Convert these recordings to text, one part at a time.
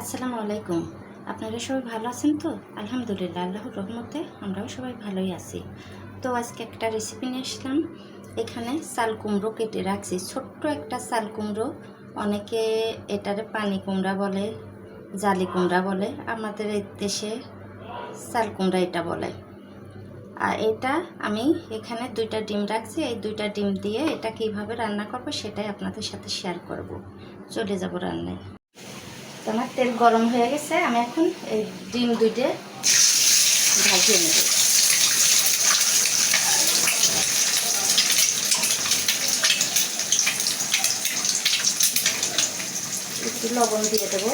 আসসালামু আলাইকুম। আপনারা সবাই ভালো আছেন তো? আলহামদুলিল্লাহ, আল্লাহর রহমতে আমরাও সবাই ভালোই আছি। তো আজকে একটা রেসিপি নিয়ে আসলাম। এখানে চাল কুমড়ো কেটে রাখছি। ছোট্ট একটা চাল কুমড়ো। অনেকে এটারে পানি কুমড়া বলে, জালি কুমড়া বলে। আমাদের এই দেশে চাল কুমড়া এটা বলে। আর এটা আমি এখানে দুইটা ডিম রাখছি। এই দুইটা ডিম দিয়ে এটা কীভাবে রান্না করব সেটাই আপনাদের সাথে শেয়ার করব। চলে যাব রান্নায়। তো আমার তেল গরম হয়ে গেছে, আমি এখন এই ডিম দুইটে ভাজিয়ে নেব। একটু লবণ দিয়ে দেবো।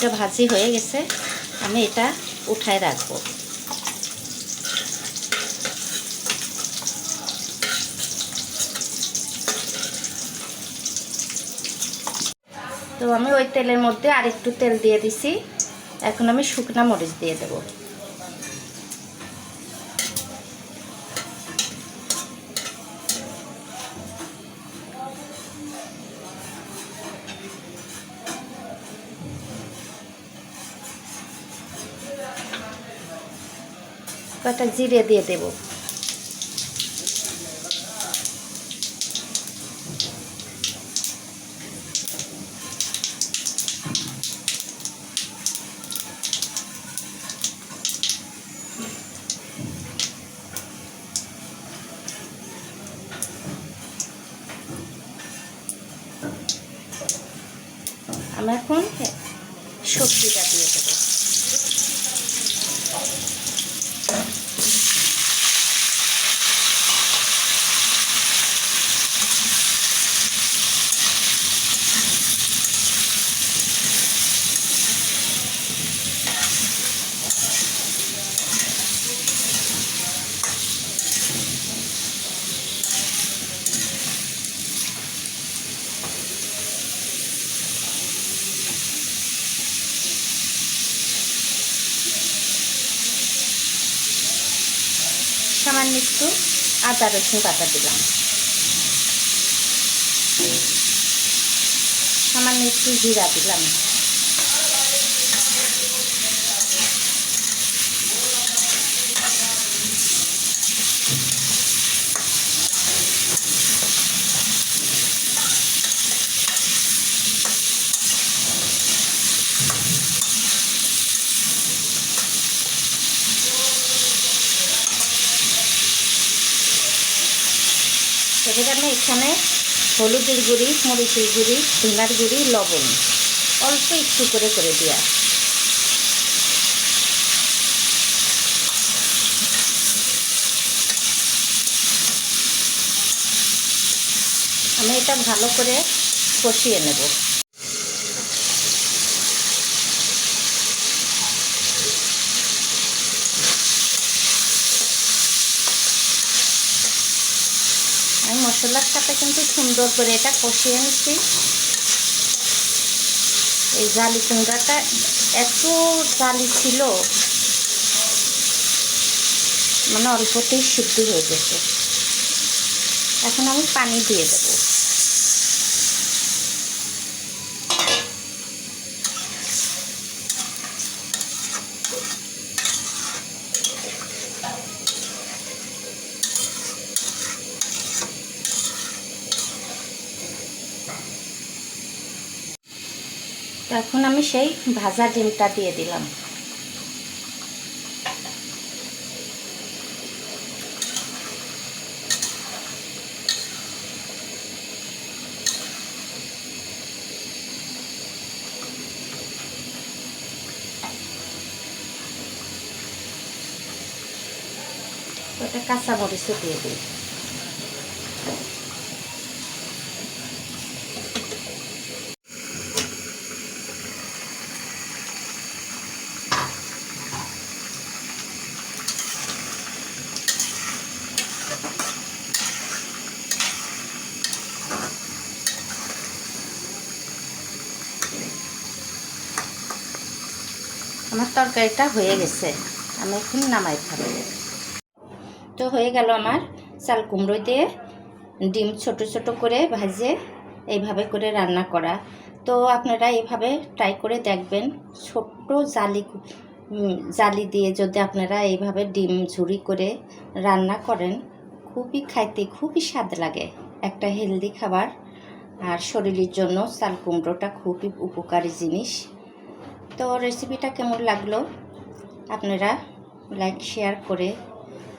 দুধটা ভাজি হয়ে গেছে, আমি এটা উঠায় রাখব। তো আমি ওই তেলের মধ্যে আর একটু তেল দিয়ে দিছি। এখন আমি শুকনা মরিচ দিয়ে দেবো। কটা জিরে দিয়ে দেব। আমি এখন সবজিটা দিয়ে দেবো। সামান্য একটু আদা রসুন বাটা দিলাম। সামান্য একটু জিরা দিলাম। এবার আমি এখানে হলুদের গুঁড়ি, মরিচের গুঁড়ি ধনার গুঁড়ি, লবণ অল্প একটু করে করে দেওয়া আমি এটা ভালো করে কষিয়ে নেব। মশলার সাথে কিন্তু সুন্দর করে এটা কষিয়ে নিচ্ছি। এই জালি কুমড়াটা এত জালি ছিল মানে অল্পতেই সিদ্ধ হয়ে গেছে। এখন আমি পানি দিয়ে দেব। এখন আমি সেই ভাজা ডিমটা দিয়ে দিলাম। ওটা কাঁচা মরিচও দিয়ে দিই আমার তরকারিটা হয়ে গেছে। আমি এখন নামাই ফেলব তো হয়ে গেল আমার চাল কুমড়ো দিয়ে ডিম ছোট ছোট করে ভাজে এইভাবে করে রান্না করা। তো আপনারা এইভাবে ট্রাই করে দেখবেন। ছোট্ট জালি জালি দিয়ে যদি আপনারা এইভাবে ডিম ঝুরি করে রান্না করেন, খুবই খাইতে খুবই স্বাদ লাগে। একটা হেলদি খাবার। আর শরীরের জন্য চাল কুমড়োটা খুবই উপকারী জিনিস। তো রেসিপিটা কেমন লাগল? আপনারা লাইক শেয়ার করে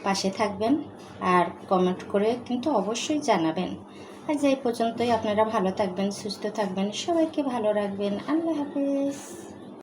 পাশে থাকবেন আর কমেন্ট করে কিন্তু অবশ্যই জানাবেন। আজ এই পর্যন্তই। আপনারা ভালো থাকবেন, সুস্থ থাকবেন, সবাইকে ভালো রাখবেন। আল্লাহ হাফেজ।